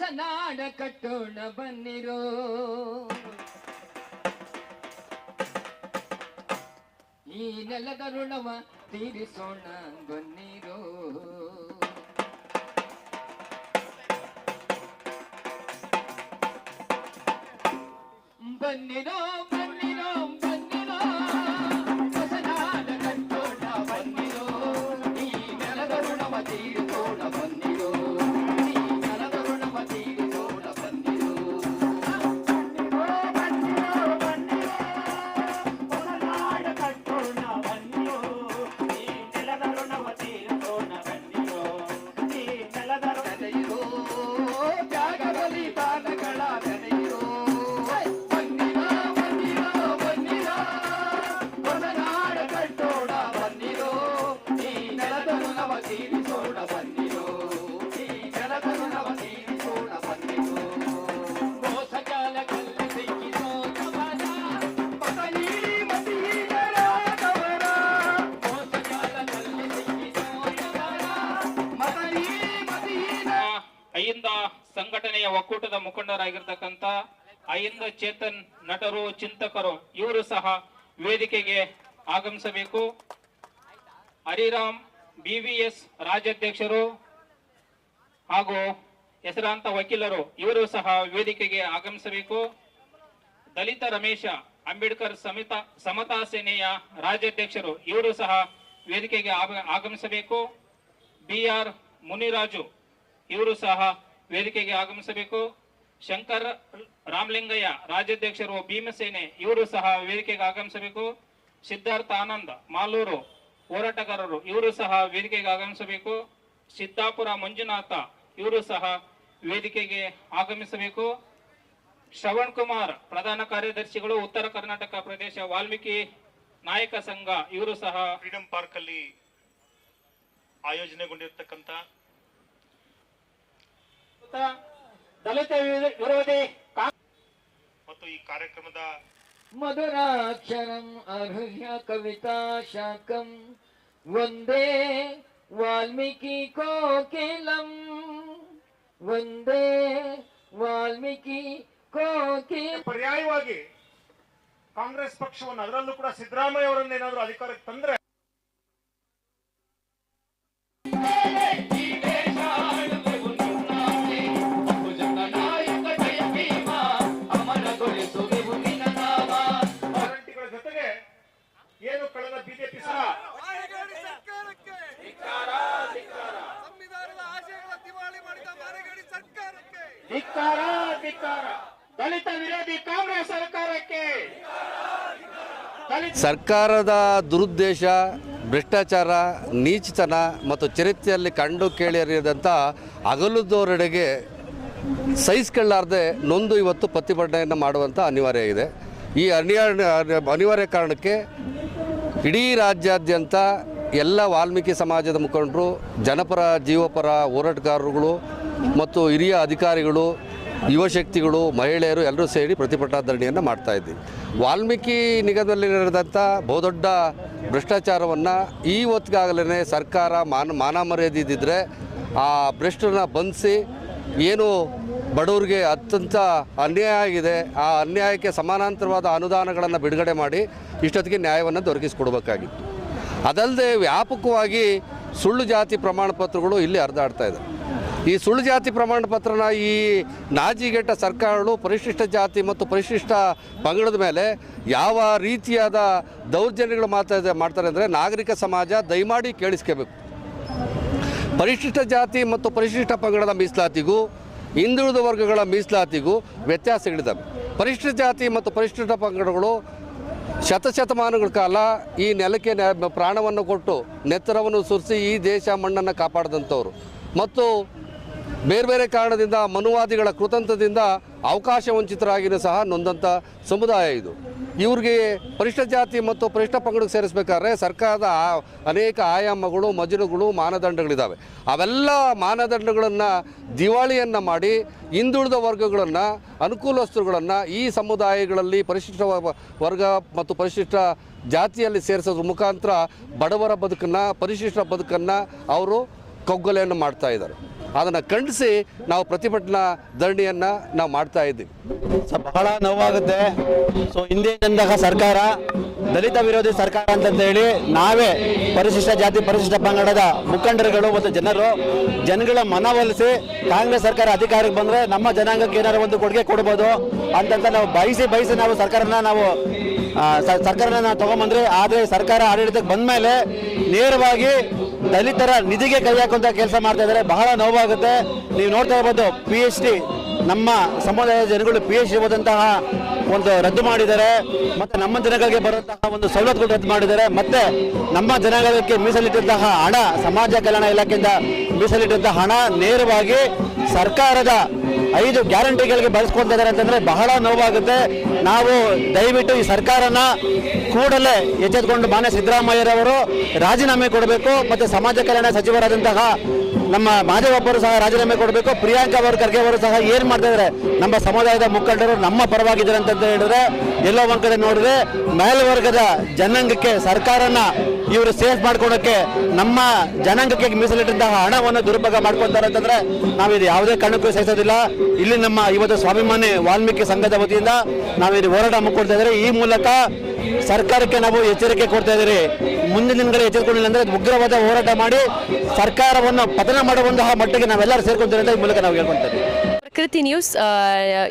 ಹೇಳಪ್ಪ ಹೊಸ ನಾಡ ಕಟ್ಟೋಣ ಬನ್ನಿರೋ. ಈ ನೆಲದ ಋಣವ ತೀರಿಸೋಣ ಬನ್ನಿರೋ ಬನ್ನಿರೋ. ಸಂಘಟನೆಯ ಒಕ್ಕೂಟದ ಮುಖಂಡರಾಗಿರ್ತಕ್ಕಂಥ ಅಹಿಂದ ಚೇತನ್ ನಟರು, ಚಿಂತಕರು, ಇವರು ಸಹ ವೇದಿಕೆಗೆ ಆಗಮಿಸಬೇಕು. ಹರಿರಾಮ್ ಬಿವಿಎಸ್ ರಾಜ್ಯಾಧ್ಯಕ್ಷರು ಹಾಗೂ ಹೆಸರಾಂತ ವಕೀಲರು, ಇವರು ಸಹ ವೇದಿಕೆಗೆ ಆಗಮಿಸಬೇಕು. ದಲಿತ ರಮೇಶ ಅಂಬೇಡ್ಕರ್ ಸಮಿತ, ಸಮತಾ ಸೇನೆಯ ರಾಜ್ಯಾಧ್ಯಕ್ಷರು, ಇವರು ಸಹ ವೇದಿಕೆಗೆ ಆಗಮಿಸಬೇಕು. ಬಿ ಆರ್ ಮುನಿರಾಜು, ಇವರು ಸಹ ವೇದಿಕೆಗೆ ಆಗಮಿಸಬೇಕು. ಶಂಕರ್ ರಾಮಲಿಂಗಯ್ಯ, ರಾಜ್ಯಾಧ್ಯಕ್ಷರು ಭೀಮಸೇನೆ, ಇವರು ಸಹ ವೇದಿಕೆಗೆ ಆಗಮಿಸಬೇಕು. ಸಿದ್ಧಾರ್ಥ ಆನಂದ್, ಮಾಲೂರು ಹೋರಾಟಗಾರರು, ಇವರು ಸಹ ವೇದಿಕೆಗೆ ಆಗಮಿಸಬೇಕು. ಸಿದ್ದಾಪುರ ಮಂಜುನಾಥ, ಇವರು ಸಹ ವೇದಿಕೆಗೆ ಆಗಮಿಸಬೇಕು. ಶ್ರವಣ್ ಕುಮಾರ್, ಪ್ರಧಾನ ಕಾರ್ಯದರ್ಶಿಗಳು, ಉತ್ತರ ಕರ್ನಾಟಕ ಪ್ರದೇಶ ವಾಲ್ಮೀಕಿ ನಾಯಕ ಸಂಘ, ಇವರು ಸಹ ಫ್ರೀಡಂ ಪಾರ್ಕ್ ಅಲ್ಲಿ ಆಯೋಜನೆಗೊಂಡಿರ್ತಕ್ಕಂಥ ದಲಿತ ವಿರೋ- ವಿರೋಧಿ ಮತ್ತು ಈ ಕಾರ್ಯಕ್ರಮದ ಮಧುರಾಕ್ಷರಂ ಅರ್ಹ್ಯ ಕವಿತಾ ಶಾಖಂ ವಂದೇ ವಾಲ್ಮೀಕಿ ಕೋಕಿಲಂ. ವಂದೇ ವಾಲ್ಮೀಕಿ ಕೋಕಿ ಪರ್ಯಾಯವಾಗಿ ಕಾಂಗ್ರೆಸ್ ಪಕ್ಷವನ್ನು ಅದರಲ್ಲೂ ಕೂಡ ಸಿದ್ದರಾಮಯ್ಯ ಅವರನ್ನ ಏನಾದರೂ ಅಧಿಕಾರಕ್ಕೆ ತಂದ್ರೆ ಧಿಕ್ಕಾರ ಧಿಕ್ಕಾರ ದಲಿತ ವಿರೋಧಿ ಕಾಂಗ್ರೆಸ್ ಸರ್ಕಾರಕ್ಕೆ. ಸರ್ಕಾರದ ದುರುದ್ದೇಶ, ಭ್ರಷ್ಟಾಚಾರ, ನೀಚತನ ಮತ್ತು ಚರಿತ್ರೆಯಲ್ಲಿ ಕಂಡು ಕೇಳಿರಿದಂಥ ಅಗಲುದೋರೆಡೆಗೆ ಸಹಿಸ್ಕೊಳ್ಳಾರ್ದೆ ನೊಂದು ಇವತ್ತು ಪ್ರತಿಭಟನೆಯನ್ನು ಮಾಡುವಂಥ ಅನಿವಾರ್ಯ ಇದೆ. ಈ ಅನಿವಾರ್ಯ ಅನಿವಾರ್ಯ ಕಾರಣಕ್ಕೆ ಇಡೀ ರಾಜ್ಯಾದ್ಯಂತ ಎಲ್ಲ ವಾಲ್ಮೀಕಿ ಸಮಾಜದ ಮುಖಂಡರು, ಜನಪರ, ಜೀವಪರ ಹೋರಾಟಗಾರರುಗಳು ಮತ್ತು ಹಿರಿಯ ಅಧಿಕಾರಿಗಳು ಯುವಶಕ್ತಿಗಳು ಮಹಿಳೆಯರು ಎಲ್ಲರೂ ಸೇರಿ ಪ್ರತಿಭಟನಾ ಧರಣಿಯನ್ನು ಮಾಡ್ತಾ ಇದ್ದೀವಿ. ವಾಲ್ಮೀಕಿ ನಿಗಮದಲ್ಲಿ ನಡೆದಂಥ ಬಹುದೊಡ್ಡ ಭ್ರಷ್ಟಾಚಾರವನ್ನು ಈ ಹೊತ್ತಿಗಾಗಲೇ ಸರ್ಕಾರ ಮಾನ ಮಾನ ಮರ್ಯಾದೆ ಇದ್ದಿದ್ರೆ ಆ ಭ್ರಷ್ಟರನ್ನ ಬಂಧಿಸಿ ಏನು ಬಡವರಿಗೆ ಅತ್ಯಂತ ಅನ್ಯಾಯ ಆಗಿದೆ, ಆ ಅನ್ಯಾಯಕ್ಕೆ ಸಮಾನಾಂತರವಾದ ಅನುದಾನಗಳನ್ನು ಬಿಡುಗಡೆ ಮಾಡಿ ಇಷ್ಟೊತ್ತಿಗೆ ನ್ಯಾಯವನ್ನು ದೊರಕಿಸಿಕೊಡ್ಬೇಕಾಗಿತ್ತು. ಅದಲ್ಲದೆ ವ್ಯಾಪಕವಾಗಿ ಸುಳ್ಳು ಜಾತಿ ಪ್ರಮಾಣ ಪತ್ರಗಳು ಇಲ್ಲಿ ಹರಿದಾಡ್ತಾ ಇದೆ ಈ ಸುಳ್ಳು ಜಾತಿ ಪ್ರಮಾಣ ಪತ್ರನ ಈ ನಾಜಿಗೆಟ್ಟ ಸರ್ಕಾರಗಳು ಪರಿಶಿಷ್ಟ ಜಾತಿ ಮತ್ತು ಪರಿಶಿಷ್ಟ ಪಂಗಡದ ಮೇಲೆ ಯಾವ ರೀತಿಯಾದ ದೌರ್ಜನ್ಯಗಳು ಮಾಡ್ತಾ ಮಾಡ್ತಾರೆ ಅಂದರೆ ನಾಗರಿಕ ಸಮಾಜ ದಯಮಾಡಿ ಕೇಳಿಸ್ಕೋಬೇಕು. ಪರಿಶಿಷ್ಟ ಜಾತಿ ಮತ್ತು ಪರಿಶಿಷ್ಟ ಪಂಗಡದ ಮೀಸಲಾತಿಗೂ, ಹಿಂದುಳಿದ ವರ್ಗಗಳ ಮೀಸಲಾತಿಗೂ ವ್ಯತ್ಯಾಸಗಳಿದ್ದಾವೆ ಪರಿಶಿಷ್ಟ ಜಾತಿ ಮತ್ತು ಪರಿಶಿಷ್ಟ ಪಂಗಡಗಳು ಶತಶತಮಾನಗಳ ಕಾಲ ಈ ನೆಲಕ್ಕೆ ಪ್ರಾಣವನ್ನು ಕೊಟ್ಟು ನೆತ್ತರವನ್ನು ಸುರಿಸಿ ಈ ದೇಶ ಮಣ್ಣನ್ನು ಕಾಪಾಡಿದಂಥವ್ರು. ಮತ್ತು ಬೇರೆ ಬೇರೆ ಕಾರಣದಿಂದ ಮನುವಾದಿಗಳ ಕೃತಂತ್ರದಿಂದ ಅವಕಾಶ ವಂಚಿತರಾಗಿಯೂ ಸಹ ನೊಂದಂಥ ಸಮುದಾಯ ಇದು. ಇವ್ರಿಗೆ ಪರಿಷ್ಠ ಜಾತಿ ಮತ್ತು ಪರಿಷ್ಠ ಪಂಗಡಕ್ಕೆ ಸೇರಿಸಬೇಕಾದ್ರೆ ಸರ್ಕಾರದ ಅನೇಕ ಆಯಾಮಗಳು, ಮಜಲುಗಳು ಮಾನದಂಡಗಳಿದ್ದಾವೆ ಅವೆಲ್ಲ ಮಾನದಂಡಗಳನ್ನು ದಿವಾಳಿಯನ್ನು ಮಾಡಿ ಹಿಂದುಳಿದ ವರ್ಗಗಳನ್ನು, ಅನುಕೂಲಸ್ಥರುಗಳನ್ನು ಈ ಸಮುದಾಯಗಳಲ್ಲಿ ಪರಿಶಿಷ್ಟ ವರ್ಗ ಮತ್ತು ಪರಿಶಿಷ್ಟ ಜಾತಿಯಲ್ಲಿ ಸೇರಿಸೋದ್ರ ಮುಖಾಂತರ ಬಡವರ ಬದುಕನ್ನು ಪರಿಶಿಷ್ಟ ಬದುಕನ್ನು ಅವರು ಕಗ್ಗೊಲೆಯನ್ನು ಮಾಡ್ತಾ ಇದ್ದಾರೆ. ಅದನ್ನು ಖಂಡಿಸಿ ನಾವು ಪ್ರತಿಭಟನಾ ಧರಣಿಯನ್ನು ನಾವು ಮಾಡ್ತಾ ಇದ್ದೀವಿ. ಬಹಳ ನೋವಾಗುತ್ತೆ. ಸೊ ಹಿಂದಿನಂತಹ ಸರ್ಕಾರ, ದಲಿತ ವಿರೋಧಿ ಸರ್ಕಾರ ಅಂತಂತ ಹೇಳಿ ನಾವೇ ಪರಿಶಿಷ್ಟ ಜಾತಿ, ಪರಿಶಿಷ್ಟ ಪಂಗಡದ ಮುಖಂಡರುಗಳು ಮತ್ತು ಜನರು ಜನಗಳ ಮನವೊಲಿಸಿ ಕಾಂಗ್ರೆಸ್ ಸರ್ಕಾರ ಅಧಿಕಾರಕ್ಕೆ ಬಂದರೆ ನಮ್ಮ ಜನಾಂಗಕ್ಕೆ ಏನಾದ್ರು ಒಂದು ಕೊಡುಗೆ ಕೊಡ್ಬೋದು ಅಂತಂತ ನಾವು ಬಯಸಿ ಬಯಸಿ ನಾವು ಸರ್ಕಾರನ ನಾವು ಸರ್ಕಾರನ ನಾವು ತಗೊಂಬಂದ್ರೆ, ಆದರೆ ಸರ್ಕಾರ ಆಡಳಿತಕ್ಕೆ ಬಂದ ಮೇಲೆ ನೇರವಾಗಿ ದಲಿತರ ನಿಧಿಗೆ ಕೈ ಹಾಕುವಂತ ಕೆಲಸ ಮಾಡ್ತಾ ಇದ್ದಾರೆ. ಬಹಳ ನೋವಾಗುತ್ತೆ. ನೀವು ನೋಡ್ತಾ ಇರ್ಬೋದು ಪಿ ಎಚ್ ಡಿ ನಮ್ಮ ಸಮುದಾಯದ ಜನಗಳು ಪಿ ಎಚ್ ಡಿ ಓದಂತಹ ಒಂದು ರದ್ದು ಮಾಡಿದ್ದಾರೆ. ಮತ್ತೆ ನಮ್ಮ ಜನಗಳಿಗೆ ಬರುವಂತಹ ಒಂದು ಸವಲತ್ತುಗಳು ರದ್ದು ಮಾಡಿದ್ದಾರೆ. ಮತ್ತೆ ನಮ್ಮ ಜನಾಂಗಕ್ಕೆ ಮೀಸಲಿಟ್ಟಂತಹ ಹಣ, ಸಮಾಜ ಕಲ್ಯಾಣ ಇಲಾಖೆಯಿಂದ ಮೀಸಲಿಟ್ಟಂತಹ ಹಣ ನೇರವಾಗಿ ಸರ್ಕಾರದ ಐದು ಗ್ಯಾರಂಟಿಗಳಿಗೆ ಬಳಸ್ಕೊಳ್ತಾ ಇದ್ದಾರೆ ಅಂತಂದ್ರೆ ಬಹಳ ನೋವಾಗುತ್ತೆ. ನಾವು ದಯವಿಟ್ಟು ಈ ಸರ್ಕಾರನ ಕೂಡಲೇ ಎಚ್ಚೆತ್ಕೊಂಡು ಮಾನ್ಯ ಸಿದ್ದರಾಮಯ್ಯರವರು ರಾಜೀನಾಮೆ ಕೊಡಬೇಕು, ಮತ್ತೆ ಸಮಾಜ ಕಲ್ಯಾಣ ಸಚಿವರಾದಂತಹ ನಮ್ಮ ಮಾದೇವಪ್ಪರು ಸಹ ರಾಜೀನಾಮೆ ಕೊಡಬೇಕು, ಪ್ರಿಯಾಂಕಾ ಅವರು ಖರ್ಗೆ ಅವರು ಸಹ ಏನ್ ಮಾಡ್ತಾ ಇದ್ದಾರೆ ನಮ್ಮ ಸಮುದಾಯದ ಮುಖಂಡರು ನಮ್ಮ ಪರವಾಗಿದ್ದಾರೆ ಅಂತ ಹೇಳಿದ್ರೆ, ಎಲ್ಲೋ ಒಂದ್ ಕಡೆ ನೋಡಿದ್ರೆ ಮೇಲ್ವರ್ಗದ ಜನಾಂಗಕ್ಕೆ ಸರ್ಕಾರನ ಇವರು ಸೇಫ್ ಮಾಡ್ಕೊಳಕ್ಕೆ ನಮ್ಮ ಜನಾಂಗಕ್ಕೆ ಮೀಸಲಿಟ್ಟಂತಹ ಹಣವನ್ನು ದುರುಪಯೋಗ ಮಾಡ್ಕೊತಾರೆ ಅಂತಂದ್ರೆ ನಾವು ಇದು ಯಾವುದೇ ಕಾರಣಕ್ಕೂ ಸಹಿಸೋದಿಲ್ಲ. ಇಲ್ಲಿ ನಮ್ಮ ಇವತ್ತು ಸ್ವಾಭಿಮಾನಿ ವಾಲ್ಮೀಕಿ ಸಂಘದ ವತಿಯಿಂದ ನಾವು ಇದು ಹೋರಾಟ ಮುಕ್ಕೊಳ್ತಾ ಇದ್ದಾರೆ ಈ ಮೂಲಕ ಸರ್ಕಾರಕ್ಕೆ ನಾವು ಎಚ್ಚರಿಕೆ ಕೊಡ್ತಾ ಇದ್ದೀರಿ ಮುಂದಿನ ದಿನಗಳಲ್ಲಿ ಎಚ್ಚರಿಕೊಂಡಿಲ್ಲ ಉಗ್ರವಾದ ಹೋರಾಟ ಮಾಡಿ ಸರ್ಕಾರವನ್ನು ಪತನ ಮಾಡುವಂತಹ ಮಟ್ಟಿಗೆ ನಾವೆಲ್ಲರೂ ಸೇರ್ಕೊಂತೀವಿ ಅಂತ ಈ ಮೂಲಕ ನಾವು ಹೇಳ್ಕೊಂತೇವೆ Prakruti news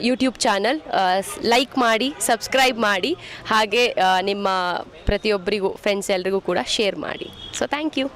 YouTube channel like ಮಾಡಿ ಸಬ್ಸ್ಕ್ರೈಬ್ ಮಾಡಿ, ಹಾಗೆ ನಿಮ್ಮ ಪ್ರತಿಯೊಬ್ಬರಿಗೂ ಫ್ರೆಂಡ್ಸ್ ಎಲ್ರಿಗೂ ಕೂಡ ಶೇರ್ ಮಾಡಿ. So thank you